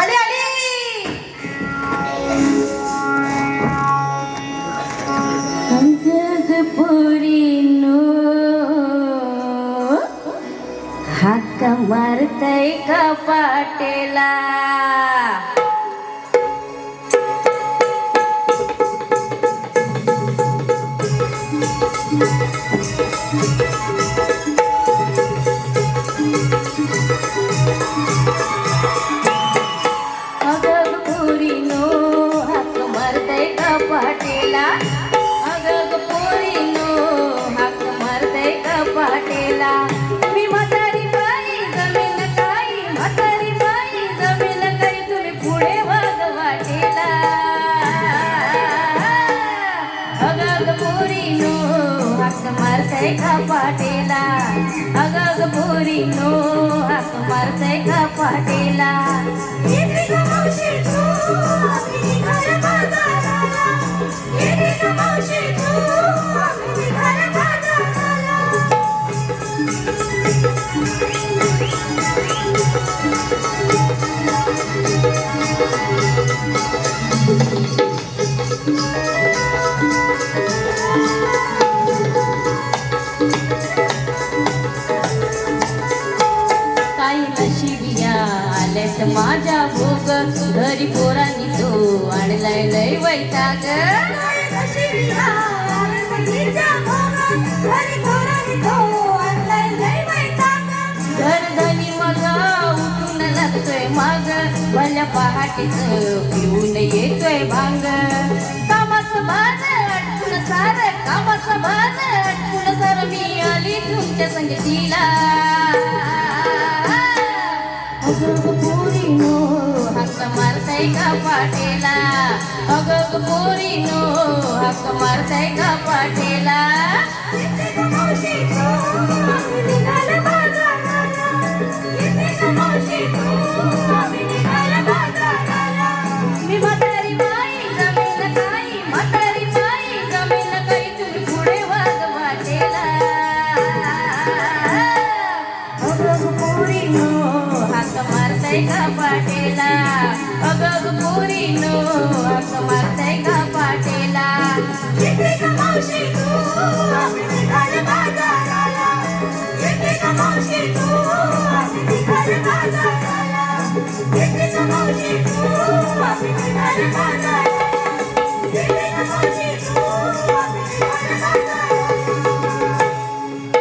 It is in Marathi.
आली आली! हाक मारतय का पाटेला? तुम्ही पुढे वाग वाटेला. हाक मारतय पाटेला? पाटेला? मावशी माझ्या भोग घरी पोरांनी तो आणलाय लय वैताग. पहाटेच पिऊन येतोय भांग. कामाचं भान अटकून सार कामाचं भान अटकून सार मी आली तुमच्या संगतीला अगं पोरीनो हक्क मारताय का पाटेला? अगं पोरीनो हक्क मारताय का पाटे मारताय का पाटेला. अगं पोरीनो हाक मारताय का पाटेला. येते का मावशी तू? आम्ही निघाल बाजाराला. येते का मावशी तू? आम्ही निघाल बाजाराला. येते का मावशी तू? आम्ही निघाल बाजाराला.